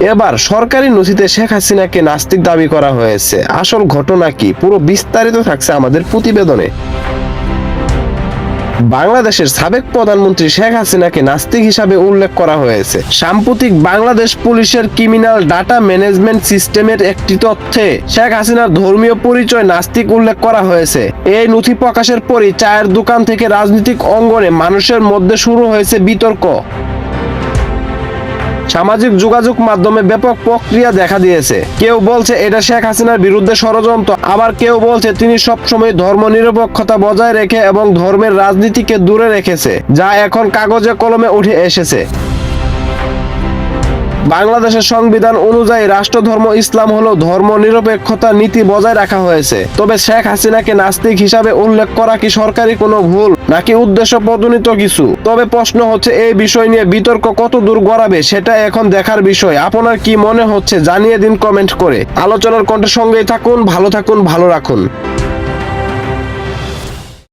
এবার সরকারি নথিতে শেখ হাসিনাকে নাস্তিক দাবি করা হয়েছে। আসল ঘটনা কি? পুরো বিস্তারিত থাকছে আমাদের প্রতিবেদনে। বাংলাদেশের সাবেক প্রধানমন্ত্রী শেখ হাসিনাকে নাস্তিক হিসাবে উল্লেখ করা হয়েছে। সাম্প্রতিক বাংলাদেশ পুলিশের ক্রিমিনাল ডাটা ম্যানেজমেন্ট সিস্টেমের একটি তথ্যে শেখ হাসিনার ধর্মীয় পরিচয় নাস্তিক উল্লেখ করা হয়েছে। এই নথি প্রকাশের পরই চায়ের দোকান থেকে রাজনৈতিক অঙ্গনে মানুষের মধ্যে শুরু হয়েছে বিতর্ক। সামাজিক যোগাযোগ মাধ্যমে ব্যাপক প্রক্রিয়া দেখা দিয়েছে। কেউ বলছে এটা শেখ হাসিনার বিরুদ্ধে ষড়যন্ত্র, আবার কেউ বলছে তিনি সবসময় ধর্ম নিরপেক্ষতা বজায় রেখে এবং ধর্মের রাজনীতিকে দূরে রেখেছে, যা এখন কাগজে কলমে উঠে এসেছে। বাংলাদেশের সংবিধান অনুযায়ী রাষ্ট্রধর্ম ইসলাম হলো ধর্ম নিরপেক্ষতা নীতি বজায় রাখা হয়েছে। তবে শেখ হাসিনাকে নাস্তিক হিসাবে উল্লেখ করা কি সরকারি কোনো ভুল, নাকি উদ্দেশ্য প্রদনিত কিছু? তবে প্রশ্ন হচ্ছে, এই বিষয় নিয়ে বিতর্ক কত দূর গড়াবে সেটা এখন দেখার বিষয়। আপনার কি মনে হচ্ছে জানিয়ে দিন কমেন্ট করে। আলোচনার কণ্ঠের সঙ্গেই থাকুন, ভালো থাকুন, ভালো রাখুন।